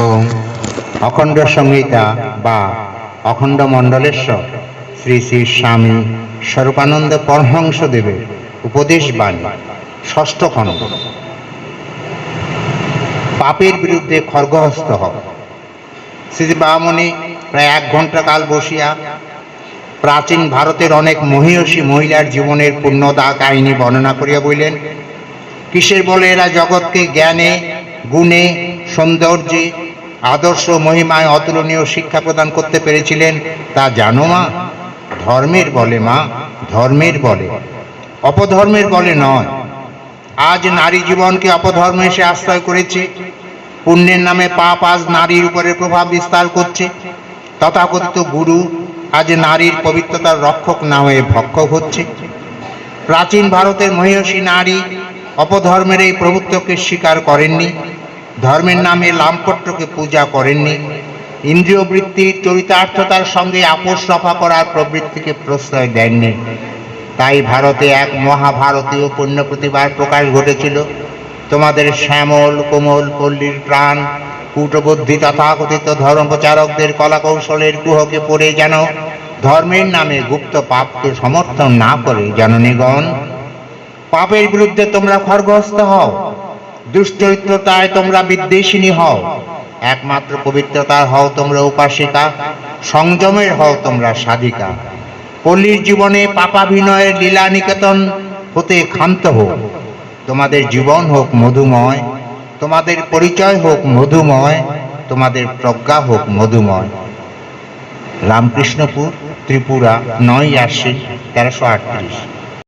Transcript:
ওম অখণ্ড সংহিতা বা অখণ্ড মণ্ডলেশ্বর শ্রী শ্রী স্বামী স্বরূপানন্দ পরহংস দেবের উপদেশ বাণী, ষষ্ঠ খণ্ড। পাপের বিরুদ্ধে খর্গহস্ত হও। শ্রী বামনে প্রায় এক ঘণ্টা কাল বসিয়া প্রাচীন ভারতের অনেক মহিষী মহিলার জীবনের পুণ্যদা কাহিনী বর্ণনা করিয়া বললেন, কিসের বলে এরা জগৎকে জ্ঞানে, গুণে, সৌন্দর্যে আদর্শ মহিমায় অতুলনীয় শিক্ষা প্রদান করতে পেরেছিলেন, তা জানো মা? ধর্মের বলে মা, ধর্মের বলে। অপধর্মের বলে নয়। আজ নারী জীবনকে অপধর্ম এসে আশ্রয় করেছে। পুণ্যের নামে পাপ আজ নারীর উপরে প্রভাব বিস্তার করছে। তথাকথিত গুরু আজ নারীর পবিত্রতার রক্ষক না হয়ে ভক্ষক হচ্ছে। প্রাচীন ভারতের মহিষী নারী অপধর্মের এই প্রভুত্বকে স্বীকার করেননি। ধর্মের নামে লামপট্টকে পূজা করেননি। ইন্দ্রিয় বৃত্তির চরিতার্থতার সঙ্গে আপোষ রফা করার প্রবৃত্তিকে প্রশ্রয় দেননি। তাই ভারতে এক মহাভারতীয় পুণ্য প্রতিভার প্রকাশ ঘটেছিল। তোমাদের শ্যামল, কোমল, পল্লীর প্রাণ, কূটবুদ্ধি তথাকথিত ধর্মপ্রচারকদের কলাকৌশলের কুহকে পড়ে যেন ধর্মের নামে গুপ্ত পাপকে সমর্থন না করে, জননীগণ। পাপের বিরুদ্ধে তোমরা খড়গহস্ত হও। দুশ্চরিত্রতায় তোমরা বিদ্বেষিনী হও। একমাত্র পবিত্রতার হও তোমরা উপাসিকা, সংযমের হও তোমরা সাধিকা। পল্লীর জীবনে পাপাভিনয়ের লীলা নিকেতন হতে ক্ষান্ত হোক। তোমাদের জীবন হোক মধুময়, তোমাদের পরিচয় হোক মধুময়, তোমাদের প্রজ্ঞা হোক মধুময়। রামকৃষ্ণপুর, ত্রিপুরা, নয় আশ্বিন, তেরোশো আটত্রিশ।